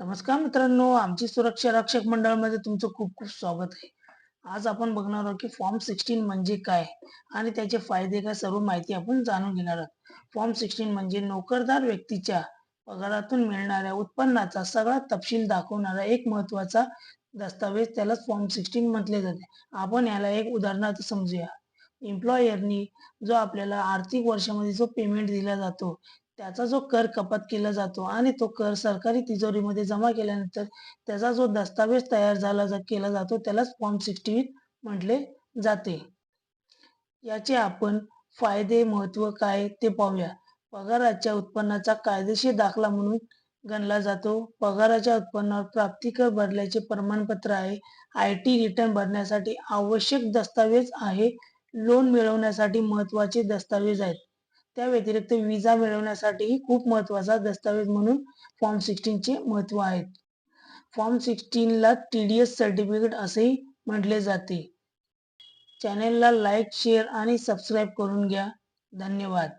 नमस्कार मित्रांनो आमची सुरक्षा रक्षक मंडळामध्ये तुमचं खूप खूप स्वागत आहे. आज आपण बघणार आहोत की फॉर्म सिक्स्टीन म्हणजे काय आणि त्याचे फायदे काय सर्व माहिती आपण जाणून घेणार आहोत. फॉर्म सिक्स्टीन म्हणजे नोकरदार व्यक्तीच्या पगारातून मिळणाऱ्या उत्पन्नाचा सगळा तपशील दाखवणारा एक महत्त्वाचा दस्तावेज त्यालाच फॉर्म सिक्स्टीन म्हटले जाते. आपण याला एक उदाहरणार्थ समजूया. एम्प्लॉयरनी जो आपल्याला आर्थिक वर्षामध्ये जो पेमेंट दिला जातो त्याचा जो कर कपात केला जातो आणि तो कर सरकारी तिजोरीमध्ये जमा केल्यानंतर त्याचा जो दस्तावेज तयार झाला जा केला जातो त्यालाच फॉर्म सिक्स्टी म्हटले जाते. याचे आपण फायदे महत्त्व काय ते पाहूया. पगाराच्या उत्पन्नाचा कायदेशीर दाखला म्हणून गणला जातो. पगाराच्या उत्पन्नावर प्राप्तिकर भरल्याचे प्रमाणपत्र आहे. आय टी रिटर्न भरण्यासाठी आवश्यक दस्तावेज आहे. लोन मिळवण्यासाठी महत्त्वाचे दस्तावेज आहेत. त्या व्यतिरिक्त विजा मिळवण्यासाठीही खूप महत्त्वाचा दस्तावेज म्हणून फॉर्म सिक्स्टीनचे महत्त्व आहेत फॉर्म सिक्स्टीनला टी डी एस सर्टिफिकेट असेही म्हटले जाते. चॅनेलला लाईक शेअर आणि सबस्क्राईब करून घ्या. धन्यवाद.